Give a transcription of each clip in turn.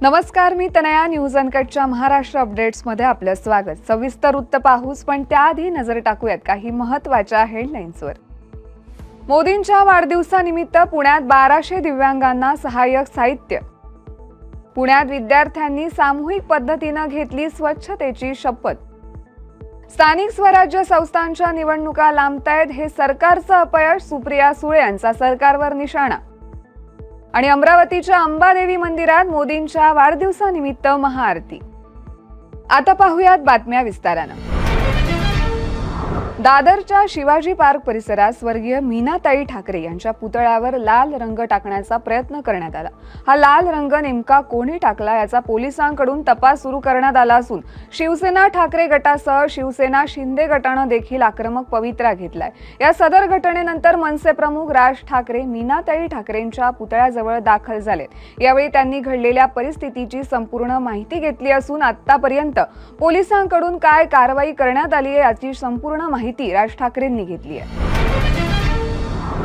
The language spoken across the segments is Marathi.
नमस्कार मी तनया. न्यूज अनकटच्या महाराष्ट्र अपडेट्समध्ये आपलं स्वागत. सविस्तर वृत्त पाहूच पण त्याआधी नजर टाकूयात काही महत्त्वाच्या हेडलाईन्सवर मोदींच्या वाढदिवसानिमित्त पुण्यात बाराशे दिव्यांगांना सहाय्यक साहित्य. पुण्यात विद्यार्थ्यांनी सामूहिक पद्धतीनं घेतली स्वच्छतेची शपथ. स्थानिक स्वराज्य संस्थांच्या निवडणुका लांबतायत हे सरकारचं अपयश सुप्रिया सुळे यांचा सरकारवर निशाणा. आणि अमरावतीच्या अंबादेवी मंदिरात मोदींच्या वाढदिवसानिमित्त महाआरती. आता पाहूयात बातम्या विस्तारानं. दादरच्या शिवाजी पार्क परिसरात स्वर्गीय मीनाताई ठाकरे यांच्या पुतळ्यावर लाल रंग टाकण्याचा प्रयत्न करण्यात आला. हा लाल रंग नेमका कोणी टाकला याचा पोलिसांकडून तपास सुरू करण्यात आला असून शिवसेना ठाकरे गटासह शिवसेना शिंदे गटानं देखील आक्रमक पवित्रा घेतलाय. या सदर घटनेनंतर मनसे प्रमुख राज ठाकरे मीनाताई ठाकरेंच्या पुतळ्याजवळ दाखल झालेत. यावेळी त्यांनी घडलेल्या परिस्थितीची संपूर्ण माहिती घेतली असून आतापर्यंत पोलिसांकडून काय कारवाई करण्यात आली आहे याची संपूर्ण माहिती राज ठाकरेंनी घेतली आहे.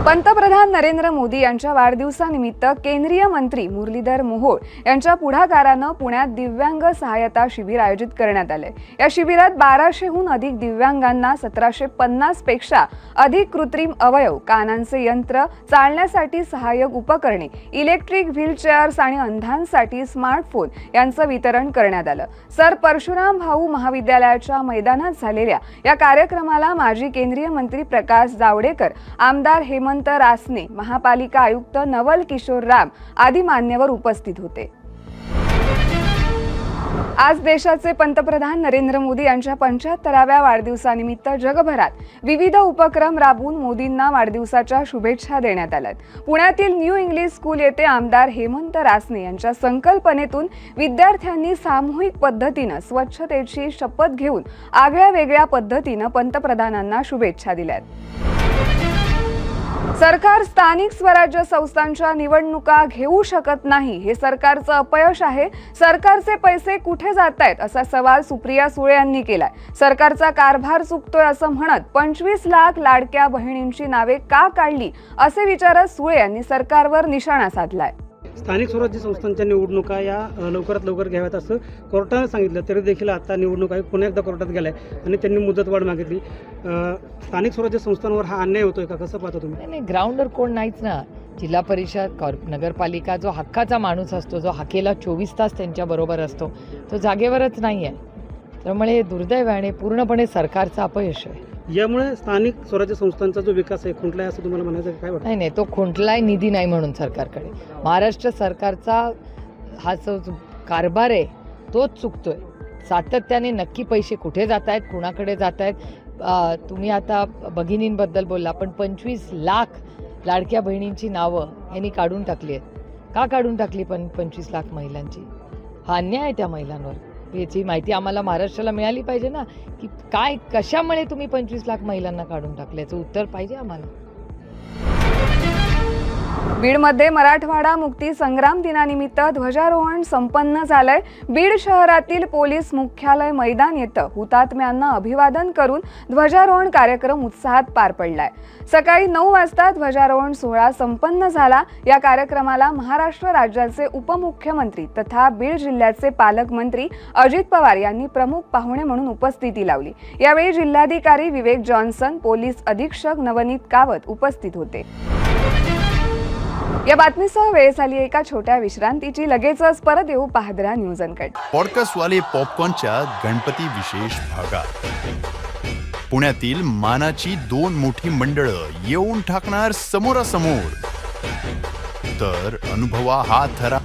पंतप्रधान नरेंद्र मोदी यांच्या वाढदिवसानिमित्त केंद्रीय मंत्री मुरलीधर मोहोळ यांच्या पुढाकारानं पुण्यात दिव्यांग सहायता शिबिर आयोजित करण्यात आले या शिबिरात बाराशेहून अधिक दिव्यांगांना सतराशे पन्नासपेक्षा अधिक कृत्रिम अवयव कानांचे यंत्र चालण्यासाठी सहाय्यक उपकरणे इलेक्ट्रिक व्हीलचेअर्स आणि अंधांसाठी स्मार्टफोन यांचं वितरण करण्यात आलं. सर परशुराम भाऊ महाविद्यालयाच्या मैदानात झालेल्या या कार्यक्रमाला माजी केंद्रीय मंत्री प्रकाश जावडेकर आमदार हेमंत रासने महापालिका आयुक्त नवल किशोर राम आदी मान्यवर उपस्थित होते. आज देशाचे पंतप्रधान नरेंद्र मोदी यांच्या पंच्याहत्तराव्या वाढदिवसानिमित्त जगभरात विविध उपक्रम राबवून मोदींना वाढदिवसाच्या शुभेच्छा देण्यात आल्यात. पुण्यातील न्यू इंग्लिश स्कूल येथे आमदार हेमंत रासने यांच्या संकल्पनेतून विद्यार्थ्यांनी सामूहिक पद्धतीनं स्वच्छतेची शपथ घेऊन आगळ्या वेगळ्या पद्धतीनं पंतप्रधानांना शुभेच्छा दिल्यात. सरकार स्थानिक स्वराज्य संस्थांच्या निवडणुका घेऊ शकत नाही. हे सरकारचं अपयश आहे. सरकारचे पैसे कुठे जात आहेत असा सवाल सुप्रिया सुळे यांनी केलाय. सरकारचा कारभार चुकतोय असं म्हणत पंचवीस लाख लाडक्या बहिणींची नावे का काढली असे विचारत सुळे यांनी सरकारवर निशाणा साधलाय. स्थानिक स्वराज्य संस्थांच्या निवडणुका या लवकरात लवकर घ्याव्यात असं कोर्टानं सांगितलं. तरी देखील आता निवडणूक आयोग पुन्हा एकदा कोर्टात गेलाय आणि त्यांनी मुदतवाढ मागितली. स्थानिक स्वराज्य संस्थांवर हा अन्याय होतोय का? कसं पाहता तुम्ही? नाही ग्राउंडवर कोण नाहीच ना. जिल्हा परिषद कॉर् नगरपालिका जो हक्काचा माणूस असतो जो हाकेला चोवीस तास त्यांच्याबरोबर असतो तो जागेवरच नाही आहे त्यामुळे हे दुर्दैवाने पूर्णपणे सरकारचं अपयश आहे. यामुळे स्थानिक स्वराज्य संस्थांचा जो विकास आहे खुंटला आहे असं तुम्हाला म्हणायचं काय वाटतं? नाही नाही तो खुंटलाय निधी नाही म्हणून सरकारकडे. महाराष्ट्र सरकारचा हा जो जो कारभार आहे तोच चुकतोय. सातत्याने नक्की पैसे कुठे जात आहेत कुणाकडे जात आहेत तुम्ही आता भगिनींबद्दल बोलला पण पंचवीस लाख लाडक्या बहिणींची नावं यांनी काढून टाकली आहेत. का काढून टाकली पण पंचवीस लाख महिलांची? हा अन्याय आहे त्या महिलांवर. याची माहिती आम्हाला महाराष्ट्राला मिळाली पाहिजे ना? की काय कशामुळे तुम्ही पंचवीस लाख महिलांना काढून टाकल्याचं उत्तर पाहिजे आम्हाला. बीडमध्ये मराठवाडा मुक्ती संग्राम दिनानिमित्त ध्वजारोहण संपन्न झालंय. बीड शहरातील पोलीस मुख्यालय मैदान येतं. हुतात्म्यांना अभिवादन करून ध्वजारोहण कार्यक्रम उत्साहात पार पडलाय. सकाळी नऊ वाजता ध्वजारोहण सोहळा संपन्न झाला. या कार्यक्रमाला महाराष्ट्र राज्याचे उपमुख्यमंत्री तथा बीड जिल्ह्याचे पालकमंत्री अजित पवार यांनी प्रमुख पाहुणे म्हणून उपस्थिती लावली. यावेळी जिल्हाधिकारी विवेक जॉन्सन पोलीस अधीक्षक नवनीत कावत उपस्थित होते. या बातमीसह वेळ झाली एका छोट्या विश्रांतीची. लगेचच परत येऊ पाहदरा न्यूज अनकट. पॉडकास्ट वाले पॉपकॉर्नच्या गणपती विशेष भागात. पुण्यातील मानाची दोन मोठी मंडळं येऊन टाकणार समोरासमोर. तर अनुभवा हा थरा.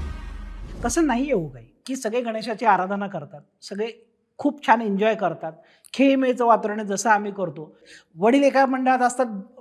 तसं नाही येऊ काही. की सगळे गणेशाची आराधना करतात. सगळे खूप छान एन्जॉय करतात. खेळीमेळीचं वातावरण जसं आम्ही करतो. वडील एका मंडळात असतात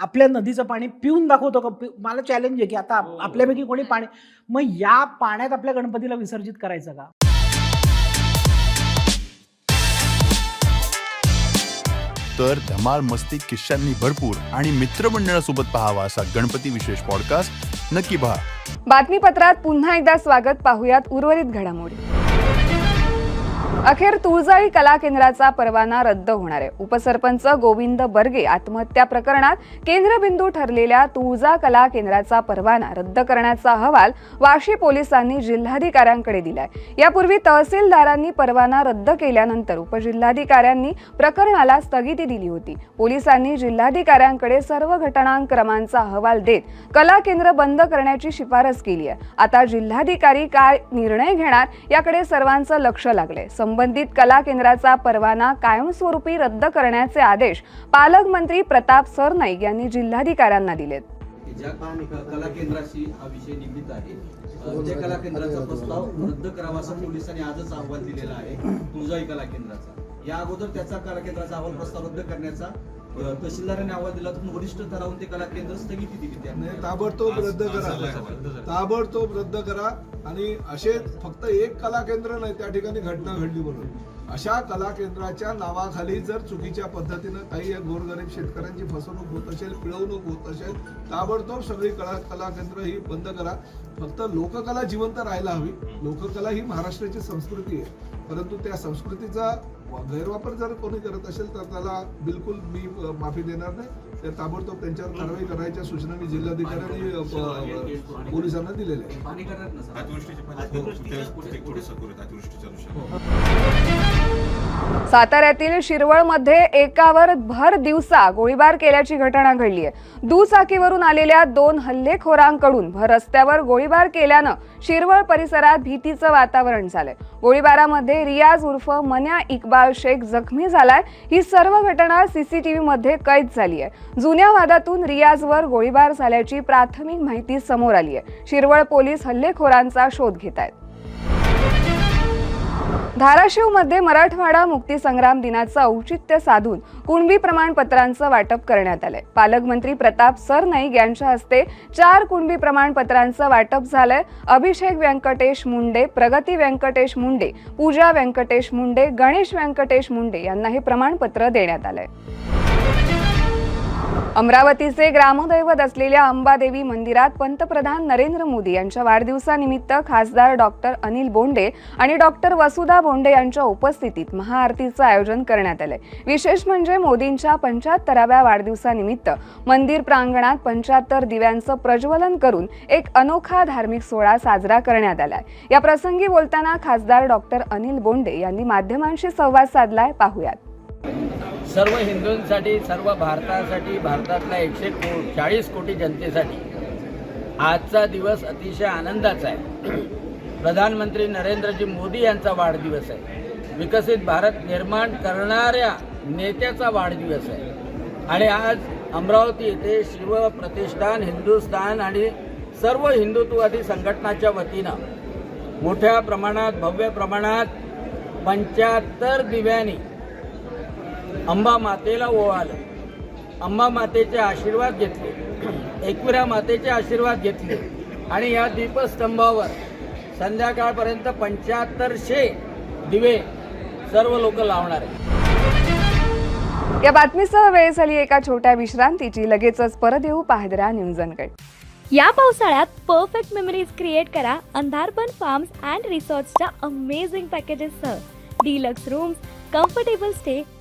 आपल्या नदीचं पाणी पिऊन दाखवतो का? मला चॅलेंज आहे की आता आप- आपल्यापैकी कोणी पाणी मग या पाण्यात आपल्या गणपतीला विसर्जित करायचं का? तर धमाल मस्ती किस्सांनी भरपूर आणि मित्रमंडळासोबत पहावा असा गणपती विशेष पॉडकास्ट नक्की पहा. बातमीपत्रात पुन्हा एकदा स्वागत. पाहुयात उर्वरित घडामोडी. अखेर तुळजाई कला केंद्राचा परवाना रद्द होणार आहे. उपसरपंच गोविंद बर्गे आत्महत्या प्रकरणात केंद्रबिंदू ठरलेल्या तुळजा कला केंद्राचा परवाना रद्द करण्याचा अहवाल वाशी पोलिसांनी जिल्हाधिकाऱ्यांकडे दिलाय. यापूर्वी तहसीलदारांनी परवाना रद्द केल्यानंतर उपजिल्हाधिकाऱ्यांनी प्रकरणाला स्थगिती दिली होती. पोलिसांनी जिल्हाधिकाऱ्यांकडे सर्व घटनाक्रमांचा अहवाल देत कला केंद्र बंद करण्याची शिफारस केली आहे. आता जिल्हाधिकारी काय निर्णय घेणार याकडे सर्वांचं लक्ष लागलंय. संबंधित कला केंद्राचा परवाना कायमस्वरूपी रद्द करण्याचे आदेश पालकमंत्री प्रताप सरनाईक यांनी जिल्हाधिकाऱ्यांना दिलेत. ज्या कला केंद्राशी हा विषय निगडीत आहे त्या कला केंद्राचा प्रस्ताव रद्द करावा असं पोलिसांनी आजच आव्हान दिलेला आहे तुळजाई कला केंद्राचा. या अगोदर त्याचा कला केंद्राचा अहवाल प्रस्ताव रद्द करण्याचा तहसीलदाराने अहवाल दिला तर वरिष्ठ स्तरावरून ते कला केंद्र स्थगिती दिली ताबडतोब रद्द करा. ताबडतोब रद्द करा. आणि असे फक्त एक कला केंद्र नाही त्या ठिकाणी घटना घडली म्हणून. अशा कला केंद्राच्या नावाखाली जर चुकीच्या पद्धतीनं काही या गोरगरीब शेतकऱ्यांची फसवणूक होत असेल पिळवणूक होत असेल ताबडतोब सगळी कला कला केंद्र ही बंद करा. फक्त लोककला जिवंत राहायला हवी. लोककला ही महाराष्ट्राची संस्कृती आहे. परंतु त्या संस्कृतीचा गैरवापर जर कोणी करत असेल तर त्याला बिलकुल मी माफी देणार नाही. त्या ताबडतोब त्यांच्यावर कारवाई करायच्या सूचना मी जिल्हाधिकारी आणि पोलिसांना दिलेल्या आहेत. साताऱ्यातील शिरवळमध्ये एकावर भर दिवसा गोळीबार केल्याची घटना घडली आहे. दुचाकीवरून आलेल्या दोन हल्लेखोरांकडून भर रस्त्यावर गोळीबार केल्यानं शिरवळ परिसरात भीतीचं वातावरण झालंय. गोळीबारामध्ये रियाज उर्फ मन्या इक्बाल शेख जखमी झालाय. ही सर्व घटना सीसीटीव्ही मध्ये कैद झाली आहे. जुन्या वादातून रियाजवर गोळीबार झाल्याची प्राथमिक माहिती समोर आली आहे. शिरवळ पोलीस हल्लेखोरांचा शोध घेत आहेत. धाराशिवमध्ये मराठवाडा मुक्ती संग्राम दिनाचं औचित्य साधून कुणबी प्रमाणपत्रांचं वाटप करण्यात आलंय. पालकमंत्री प्रताप सरनाईक यांच्या हस्ते चार कुणबी प्रमाणपत्रांचं वाटप झालंय. अभिषेक व्यंकटेश मुंडे प्रगती व्यंकटेश मुंडे पूजा व्यंकटेश मुंडे गणेश व्यंकटेश मुंडे यांना हे प्रमाणपत्र देण्यात आलंय. अमरावतीचे ग्रामदैवत असलेल्या अंबादेवी मंदिरात पंतप्रधान नरेंद्र मोदी यांच्या वाढदिवसानिमित्त खासदार डॉक्टर अनिल बोंडे आणि डॉक्टर वसुधा बोंडे यांच्या उपस्थितीत महाआरतीचं आयोजन करण्यात आलंय. विशेष म्हणजे मोदींच्या पंच्याहत्तराव्या वाढदिवसानिमित्त मंदिर प्रांगणात पंच्याहत्तर दिव्यांचं प्रज्वलन करून एक अनोखा धार्मिक सोहळा साजरा करण्यात आलाय. या प्रसंगी बोलताना खासदार डॉक्टर अनिल बोंडे यांनी माध्यमांशी संवाद साधलाय. पाहुयात. सर्व हिंदूंसाठी सर्व भारतासाठी भारतातल्या एकशे को चाळीस कोटी जनतेसाठी आजचा दिवस अतिशय आनंदाचा आहे. प्रधानमंत्री नरेंद्रजी मोदी यांचा वाढदिवस आहे. विकसित भारत निर्माण करणाऱ्या नेत्याचा वाढदिवस आहे. आणि आज अमरावती येथे शिव प्रतिष्ठान हिंदुस्थान आणि सर्व हिंदुत्ववादी संघटनाच्या वतीनं मोठ्या प्रमाणात भव्य प्रमाणात पंच्याहत्तर दिव्यांनी अंबा मातेला ओवाळलं. अंबा मातेचे आशीर्वाद घेतले. एकविरा मातेचे आशीर्वाद घेतले. आणि या दीपस्तंभावर संध्याकाळपर्यंत पंच्याहत्तरशे दिवे सर्व लोक लावणार आहेत. या बातमीसह वेळ झाली एका छोट्या विश्रांतीची. लगेचच परत येऊ. पाहदरा न्यूजनकडे या पावसाळ्यात परफेक्ट मेमरीज क्रिएट करा. अंधारपन फार्म्स अँड रिसॉर्ट्सच्या amazing पॅकेजेससह deluxe rooms comfortable stay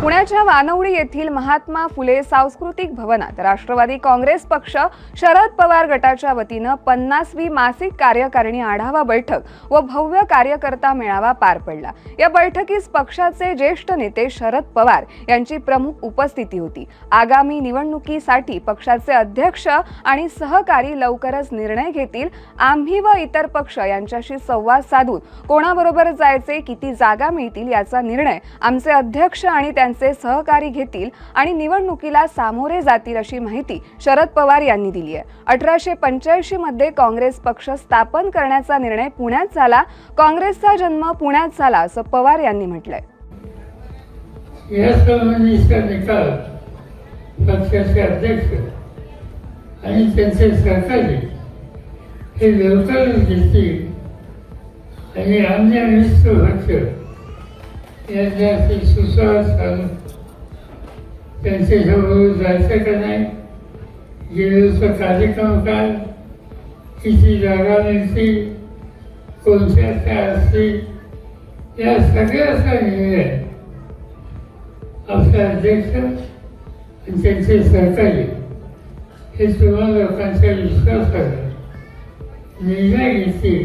पुण्याच्या वानवडी येथील महात्मा फुले सांस्कृतिक भवनात राष्ट्रवादी काँग्रेस पक्ष शरद पवार गटाच्या वतीनं पन्नासवी मासिक कार्यकारिणी आढावा बैठक व भव्य कार्यकर्ता मेळावा पार पडला. या बैठकीस पक्षाचे ज्येष्ठ नेते शरद पवार यांची प्रमुख उपस्थिती होती. आगामी निवडणुकीसाठी पक्षाचे अध्यक्ष आणि सहकारी लवकरच निर्णय घेतील. आम्ही व इतर पक्ष यांच्याशी संवाद साधून कोणाबरोबर जायचे किती जागा मिळतील याचा निर्णय आमचे अध्यक्ष आणि त्यांचे सहकारी घेतील आणि निवडणुकीला सामोरे जातील अशी माहिती शरद पवार यांनी दिली आहे. अठराशे पंच्याऐंशी मध्ये काँग्रेस पक्ष स्थापन करण्याचा निर्णय पुण्यात झाला. काँग्रेसचा जन्म पुण्यात झाला असं पवार यांनी म्हटलंय. पक्षाचे अध्यक्ष आणि त्यांचे सहकारी हे लवकरच घेतील आणि अन्य मित्र पक्ष सुस्वास सुसंवाद साधून त्यांच्यासोबत जायचं का नाही गेलेचं कार्यक्रम काय किती जागा मिळतील कोणत्या त्या असतील या सगळ्याचा निर्णय आपले अध्यक्ष आणि त्यांचे सहकारी हे सर्व लोकांच्या विश्वासावर निर्णय घेतील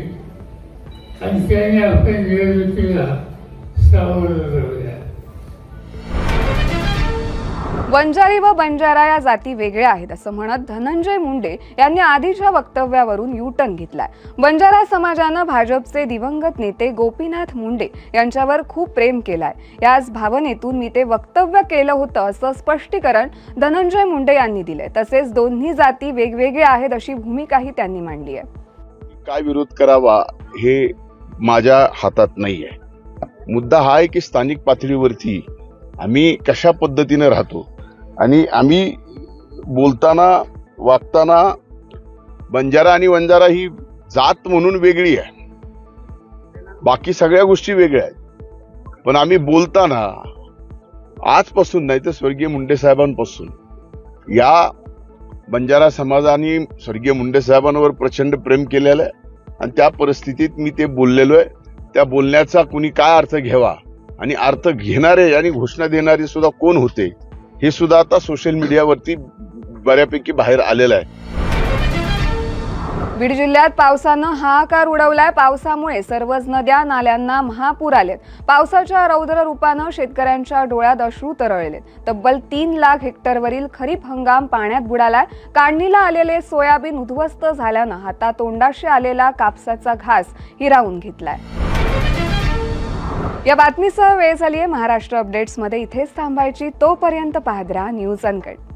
आणि त्याने आपल्या निवडणुकीला वंजारी व बंजारा या जाती वेगळ्या आहेत असं म्हणत धनंजय मुंडे यांनी आधीच्या वक्तव्यावरून यू टर्न घेतलाय. बंजारा समाजानं भाजपचे दिवंगत नेते गोपीनाथ मुंडे यांच्यावर खूप प्रेम केलाय. याच भावनेतून मी ते वक्तव्य केलं होतं असं स्पष्टीकरण धनंजय मुंडे यांनी दिले तसेच दोन्ही जाती वेगवेगळ्या आहेत अशी भूमिकाही त्यांनी मांडली आहे. काय विरोध करावा हे माझ्या हातात नाही आहे मुद्दा हा आहे की स्थानिक पातळीवरती आम्ही कशा पद्धतीनं राहतो? आणि आम्ही बोलताना वागताना बंजारा आणि वंजारा ही जात म्हणून वेगळी आहे. बाकी सगळ्या गोष्टी वेगळ्या आहेत. पण आम्ही बोलताना आजपासून नाही तर स्वर्गीय मुंडे साहेबांपासून या बंजारा समाजाने स्वर्गीय मुंडे साहेबांवर प्रचंड प्रेम केलेलं आहे. आणि त्या परिस्थितीत मी ते बोललेलो आहे. त्या बोलण्याचा कुणी काय अर्थ घ्यावा आणि अर्थ घेणारे आणि घोषणा देणारे सुद्धा कोण होते हे सुद्धा आता सोशल मीडियावरती बऱ्यापैकी बाहेर आलेलं आहे. बीड जिल्ह्यात पावसानं हाहाकार उडवलाय. पावसामुळे सर्वच नद्या नाल्यांना महापूर आलेत. पावसाच्या रौद्र रूपानं शेतकऱ्यांच्या डोळ्यात अश्रू तरळलेत. तब्बल तीन लाख हेक्टरवरील खरीप हंगाम पाण्यात बुडालाय. काढणीला आलेले सोयाबीन उद्ध्वस्त झाल्यानं हातातोंडाशी आलेला कापसाचा घास हिरावून घेतलाय. या बातमीसह वेळ झाली आहे महाराष्ट्र अपडेट्समध्ये. इथेच थांबायची तोपर्यंत पाहत राहा न्यूज अनकट.